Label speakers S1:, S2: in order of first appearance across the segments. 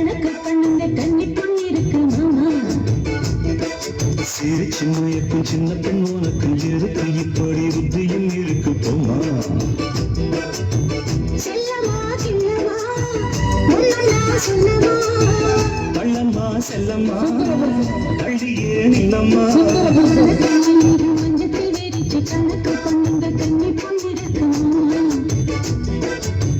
S1: கணக்கு பண்ணுங்க கண்ணி பொண்ணு இருக்கு மாமா
S2: சரி சின்ன எப்பன் சின்ன
S1: பெண் உனக்கு இருக்கு இப்படி
S2: புத்தியும் இருக்கு போமா கண்ணம்மா செல்லம்மா தள்ளியே நின்னம்மா கணக்கு பண்ணுங்க கண்ணி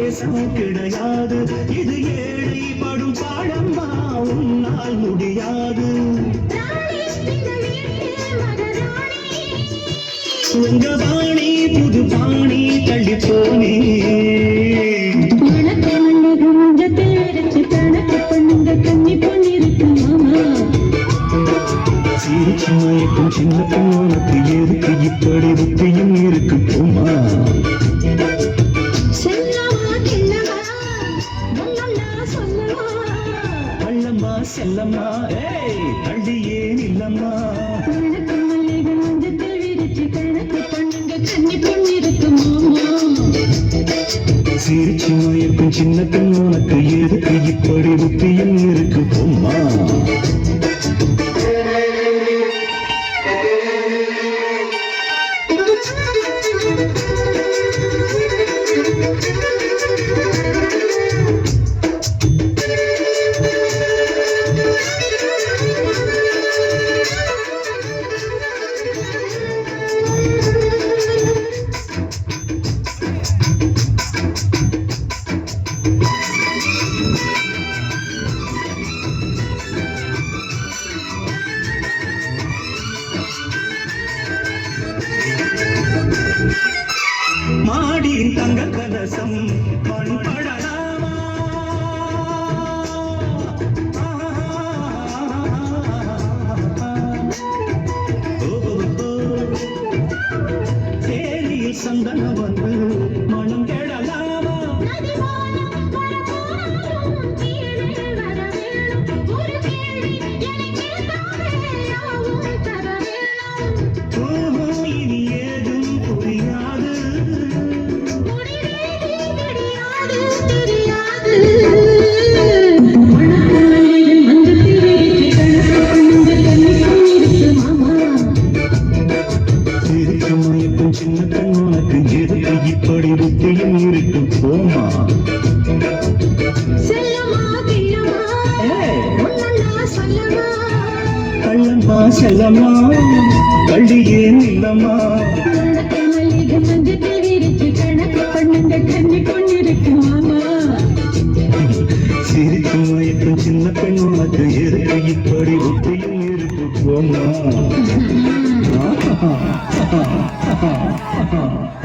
S1: ராஜாங்கம் தேசம் கிடையாது. இது ஏழை படும் பாடம்மா உன்னால் முடியாது. உங்க பாணி புது பாணி தள்ளி போனே சின்ன பெண் உனக்கு எதுக்கு இப்படி புத்தியும் இருக்கு போமா செல்லம்மா. தள்ளியே நில்லம்மா சிரிச்சு மயக்கும் சின்ன பெண் உனக்கு எதுக்கு இப்படி புத்தியும் இருக்கு போமா மாடியின் தங்க கலசம் பண்படலாமா சந்தனம் வந்து மனம் கெடலாமா? உனக்கு எதுக்கு இப்படி புத்தியும் இருக்கு போமா கள்ளம்மா செல்லம்மா கள்ளியே நில்லம்மா
S2: வணக்கம் மல்லிகை மஞ்சத்தில் விரிச்சு கணக்கு பண்ணுங்க கன்னி பொன்னிருக்கு மாமா
S1: சிரித்து மயக்கும் சின்ன பெண் உனக்கு எதுக்கு இப்படி புத்தியும் இருக்கு போமா